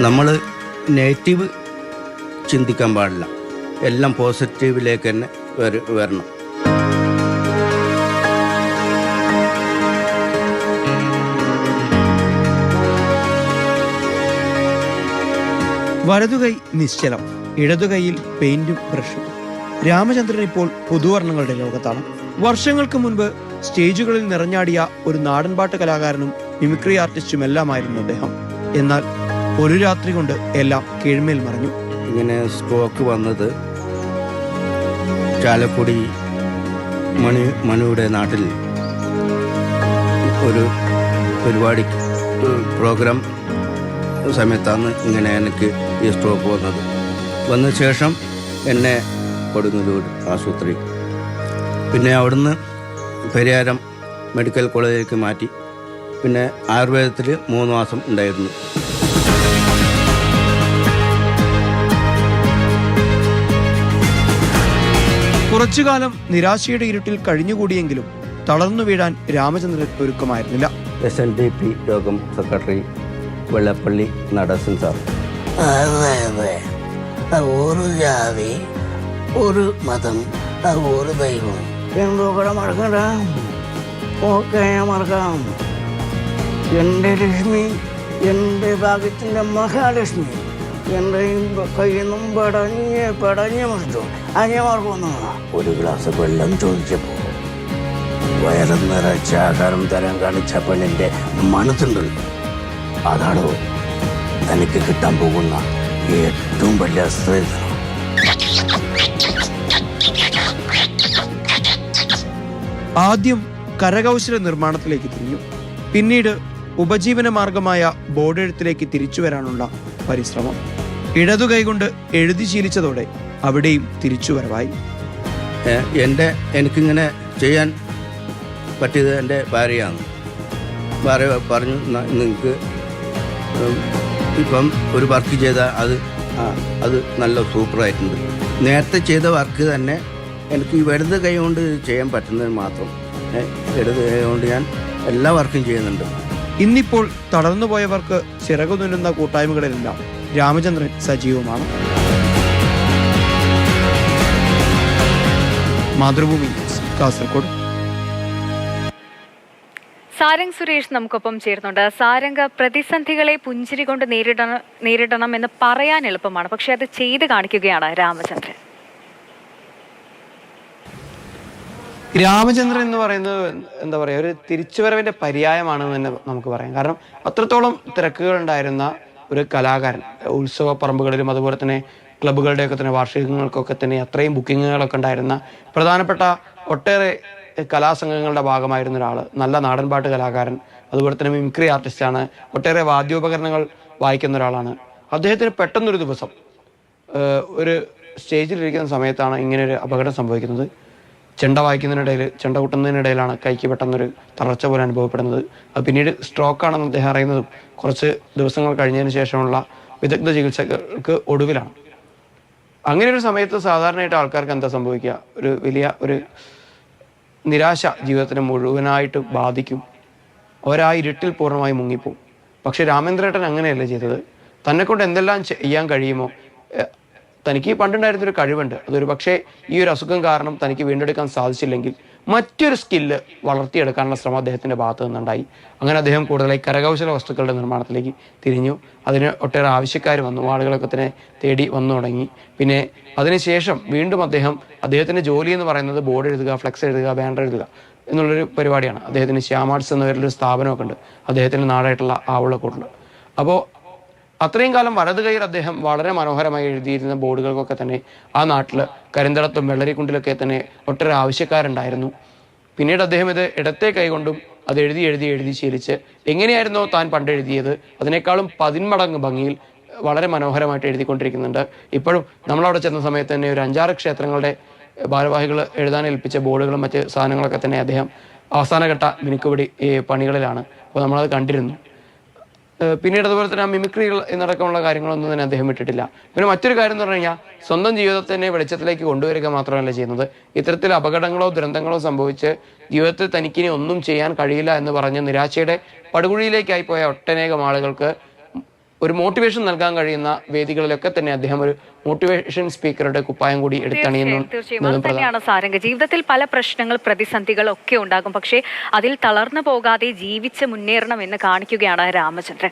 നമ്മൾ നെഗറ്റീവ് ചിന്തിക്കാൻ പാടില്ല. എല്ലാം പോസിറ്റീവിലേക്ക് തന്നെ വര- വരണം. വലതുകൈ നിശ്ചലം ഇടതുകൈയിൽ പെയിന്റും ബ്രഷും. രാമചന്ദ്രൻ ഇപ്പോൾ പുതുവർണങ്ങളുടെ ലോകത്താണ്. വർഷങ്ങൾക്ക് മുൻപ് സ്റ്റേജുകളിൽ നിറഞ്ഞാടിയ ഒരു നാടൻപാട്ട് കലാകാരനും മിമിക്രി ആർട്ടിസ്റ്റും എല്ലാമായിരുന്നു അദ്ദേഹം. എന്നാൽ ഒരു രാത്രി കൊണ്ട് എല്ലാം കീഴ്മേൽ മറിഞ്ഞു. ഇങ്ങനെ സ്ട്രോക്ക് വന്നത് ചാലക്കുടി മണി മണിയുടെ നാട്ടിൽ ഒരു പരിപാടി പ്രോഗ്രാം സമയത്താണ് ഇങ്ങനെ എനിക്ക് ഈ സ്ട്രോക്ക് വന്നത്. വന്ന ശേഷം എന്നെ കൊടുങ്ങല്ലൂർ ആശുപത്രി. പിന്നെ അവിടുന്ന് പരിയാരം മെഡിക്കൽ കോളേജിലേക്ക് മാറ്റി. പിന്നെ ആയുർവേദത്തിൽ മൂന്ന് മാസം ഉണ്ടായിരുന്നു. കുറച്ചുകാലം നിരാശയുടെ ഇരുട്ടിൽ കഴിഞ്ഞുകൂടിയെങ്കിലും തളർന്നു വീഴാൻ രാമചന്ദ്രൻ ഒരുക്കമായിരുന്നില്ല. എസ് എൻ ഡി പി യോഗം സെക്രട്ടറി വെള്ളപ്പള്ളി നടസൻ സാർ. ഒരു ജാതി ഒരു മതം ഒരു ദൈവം. എന്തോ കൂടെ മറക്കണ്ട ഓക്കെ മറക്കാം. എന്റെ ലക്ഷ്മി എന്റെ ഭാഗ്യത്തിന്റെ മഹാലക്ഷ്മി. കയ്യിൽ നിന്നും പടഞ്ഞ് പടഞ്ഞ് മറിച്ചു ഞാൻ ഒരു ഗ്ലാസ് വെള്ളം ചോദിച്ചപ്പോ വയറും നിറച്ച ആഹാരം തരാൻ കാണിച്ച പെണ്ണിന്റെ മണത്തുണ്ടല്ലോ അതാണോ തനിക്ക് കിട്ടാൻ പോകുന്ന ഏറ്റവും വലിയ സ്ത്രീധനം? ആദ്യം കരകൗശല നിർമ്മാണത്തിലേക്ക് തിരിഞ്ഞു. പിന്നീട് ഉപജീവന മാർഗമായ ബോർഡെഴുത്തിലേക്ക് തിരിച്ചു വരാനുള്ള പരിശ്രമം. ഇടതു കൈകൊണ്ട് എഴുതി ശീലിച്ചതോടെ അവിടെയും തിരിച്ചു വരവായി. എന്റെ എനിക്കിങ്ങനെ ചെയ്യാൻ പറ്റിയത് എന്റെ ഭാര്യയാണ്. ഭാര്യ പറഞ്ഞു നിങ്ങൾക്ക് ഇപ്പം ഒരു വർക്ക് ചെയ്ത അത് അത് നല്ല സൂപ്പറായിട്ടുണ്ട്. നേരത്തെ ചെയ്ത വർക്ക് തന്നെ എനിക്ക് ഈ കൈ കൊണ്ട് ചെയ്യാൻ പറ്റുന്നത് മാത്രം. ഇടത് കൈ കൊണ്ട് ഞാൻ എല്ലാ വർക്കും ചെയ്യുന്നുണ്ട്. ഇന്നിപ്പോൾ തടർന്നുപോയവർക്ക് ചിറകു തുന്നുന്ന കൂട്ടായ്മകളിലെല്ലാം രാമചന്ദ്രൻ സജീവമാണ്. മാതൃഭൂമി കാസർഗോഡ്. സാരംഗ് സുരേഷ് നമുക്കൊപ്പം ചേരുന്നുണ്ട്. സാരംഗ് പ്രതിസന്ധികളെ പുഞ്ചിരി കൊണ്ട് നേരിടണം നേരിടണം എന്ന് പറയാൻ എളുപ്പമാണ്. പക്ഷെ അത് ചെയ്ത് കാണിക്കുകയാണ് രാമചന്ദ്രൻ. രാമചന്ദ്രൻ എന്ന് പറയുന്നത് എന്താ പറയുക ഒരു തിരിച്ചുവരവിന്റെ പര്യായമാണെന്ന് തന്നെ നമുക്ക് പറയാം. കാരണം അത്രത്തോളം തിരക്കുകൾ ഉണ്ടായിരുന്ന ഒരു കലാകാരൻ ഉത്സവ പറമ്പുകളിലും അതുപോലെ തന്നെ ക്ലബ്ബുകളുടെയൊക്കെ തന്നെ വാർഷികങ്ങൾക്കൊക്കെ തന്നെ അത്രയും ബുക്കിങ്ങുകളൊക്കെ ഉണ്ടായിരുന്ന പ്രധാനപ്പെട്ട ഒട്ടേറെ കലാസംഘങ്ങളുടെ ഭാഗമായിരുന്ന ഒരാൾ നല്ല നാടൻപാട്ട് കലാകാരൻ അതുപോലെ തന്നെ മിമിക്രി ആർട്ടിസ്റ്റാണ് ഒട്ടേറെ വാദ്യോപകരണങ്ങൾ വായിക്കുന്ന ഒരാളാണ്. അദ്ദേഹത്തിന് പെട്ടെന്നൊരു ദിവസം ഒരു സ്റ്റേജിലിരിക്കുന്ന സമയത്താണ് ഇങ്ങനെ ഒരു അപകടം സംഭവിക്കുന്നത്. ചെണ്ട വായിക്കുന്നതിനിടയിൽ ചെണ്ട കൂട്ടുന്നതിനിടയിലാണ് കൈക്ക് പെട്ടെന്നൊരു തളർച്ച പോലെ അനുഭവപ്പെടുന്നത്. അത് പിന്നീട് സ്ട്രോക്ക് ആണെന്ന് അദ്ദേഹം അറിയുന്നതും കുറച്ച് ദിവസങ്ങൾ കഴിഞ്ഞതിന് ശേഷമുള്ള വിദഗ്ധ ചികിത്സകൾക്ക് ഒടുവിലാണ്. അങ്ങനെ ഒരു സമയത്ത് സാധാരണയായിട്ട് ആൾക്കാർക്ക് എന്താ സംഭവിക്കുക? ഒരു വലിയ ഒരു നിരാശ ജീവിതത്തിനെ മുഴുവനായിട്ട് ബാധിക്കും. അവരാ ഇരുട്ടിൽ പൂർണമായി മുങ്ങിപ്പോവും. പക്ഷേ രാമേന്ദ്രേട്ടൻ അങ്ങനെയല്ല ചെയ്തത്. തന്നെക്കൊണ്ട് എന്തെല്ലാം ചെയ്യാൻ കഴിയുമോ? തനിക്ക് പണ്ടുണ്ടായിരുന്ന ഒരു കഴിവുണ്ട്. അതൊരു പക്ഷേ ഈ ഒരു അസുഖം കാരണം തനിക്ക് വീണ്ടെടുക്കാൻ സാധിച്ചില്ലെങ്കിൽ മറ്റൊരു സ്കില്ല് വളർത്തിയെടുക്കാനുള്ള ശ്രമം അദ്ദേഹത്തിന്റെ ഭാഗത്തു നിന്നുണ്ടായി. അങ്ങനെ അദ്ദേഹം കൂടുതലായി കരകൗശല വസ്തുക്കളുടെ നിർമ്മാണത്തിലേക്ക് തിരിഞ്ഞു. അതിന് ഒട്ടേറെ ആവശ്യക്കാർ വന്നു. ആളുകളൊക്കെ തന്നെ തേടി വന്നു തുടങ്ങി. പിന്നെ അതിനുശേഷം വീണ്ടും അദ്ദേഹം അദ്ദേഹത്തിന്റെ ജോലി എന്ന് പറയുന്നത് ബോർഡ് എഴുതുക ഫ്ലെക്സ് എഴുതുക ബാനർ എഴുതുക എന്നുള്ളൊരു പരിപാടിയാണ്. അദ്ദേഹത്തിന് ശ്യാമാർട്സ് എന്ന പേരിലൊരു സ്ഥാപനമൊക്കെ ഉണ്ട്. അദ്ദേഹത്തിന്റെ നാടായിട്ടുള്ള ആവുള്ള കൂടുതൽ അപ്പോൾ അത്രയും കാലം വലത് കൈയിൽ അദ്ദേഹം വളരെ മനോഹരമായി എഴുതിയിരുന്ന ബോർഡുകൾക്കൊക്കെ തന്നെ ആ നാട്ടിൽ കരിന്തളത്തും വെള്ളരിക്കുണ്ടിലൊക്കെ തന്നെ ഒട്ടേറെ ആവശ്യക്കാരുണ്ടായിരുന്നു. പിന്നീട് അദ്ദേഹം ഇത് ഇടത്തെ കൈകൊണ്ടും അത് എഴുതി എഴുതി എഴുതി ശീലിച്ച് എങ്ങനെയായിരുന്നോ താൻ പണ്ട് എഴുതിയത് അതിനേക്കാളും പതിന്മടങ്ങ് ഭംഗിയിൽ വളരെ മനോഹരമായിട്ട് എഴുതിക്കൊണ്ടിരിക്കുന്നുണ്ട്. ഇപ്പോഴും നമ്മളവിടെ ചെന്ന സമയത്ത് തന്നെ ഒരു അഞ്ചാറ് ക്ഷേത്രങ്ങളുടെ ഭാരവാഹികൾ എഴുതാൻ ഏൽപ്പിച്ച ബോർഡുകളും മറ്റ് സാധനങ്ങളൊക്കെ തന്നെ അദ്ദേഹം അവസാനഘട്ട മിനുക്കുപിടി ഈ പണികളിലാണ്. അപ്പോൾ നമ്മളത് കണ്ടിരുന്നു. പിന്നീട് അതുപോലെ തന്നെ ആ മിമിക്രികൾ എന്നടക്കമുള്ള കാര്യങ്ങളൊന്നും തന്നെ അദ്ദേഹം വിട്ടിട്ടില്ല പിന്നെ മറ്റൊരു കാര്യം എന്ന് പറഞ്ഞു കഴിഞ്ഞാൽ സ്വന്തം ജീവിതത്തിനെ വെളിച്ചത്തിലേക്ക് കൊണ്ടുവരിക മാത്രമല്ല ചെയ്യുന്നത്. ഇത്തരത്തിൽ അപകടങ്ങളോ ദുരന്തങ്ങളോ സംഭവിച്ച് ജീവിതത്തിൽ തനിക്കിനി ഒന്നും ചെയ്യാൻ കഴിയില്ല എന്ന് പറഞ്ഞ് നിരാശയുടെ പടുകുഴിയിലേക്കായി പോയ ഒട്ടനേകം ആളുകൾക്ക് ഒരു മോട്ടിവേഷൻ നൽകാൻ കഴിയുന്ന വേദികളിലൊക്കെ തന്നെ അദ്ദേഹം ഒരു മോട്ടിവേഷൻ സ്പീക്കറുടെ കുപ്പായം കൂടി എടുത്തണിയുന്നു സാരംഗ. ജീവിതത്തിൽ പല പ്രശ്നങ്ങൾ പ്രതിസന്ധികൾ ഒക്കെ ഉണ്ടാകും. പക്ഷേ അതിൽ തളർന്നു പോകാതെ ജീവിച്ച് മുന്നേറണം എന്ന് കാണിക്കുകയാണ് രാമചന്ദ്രൻ.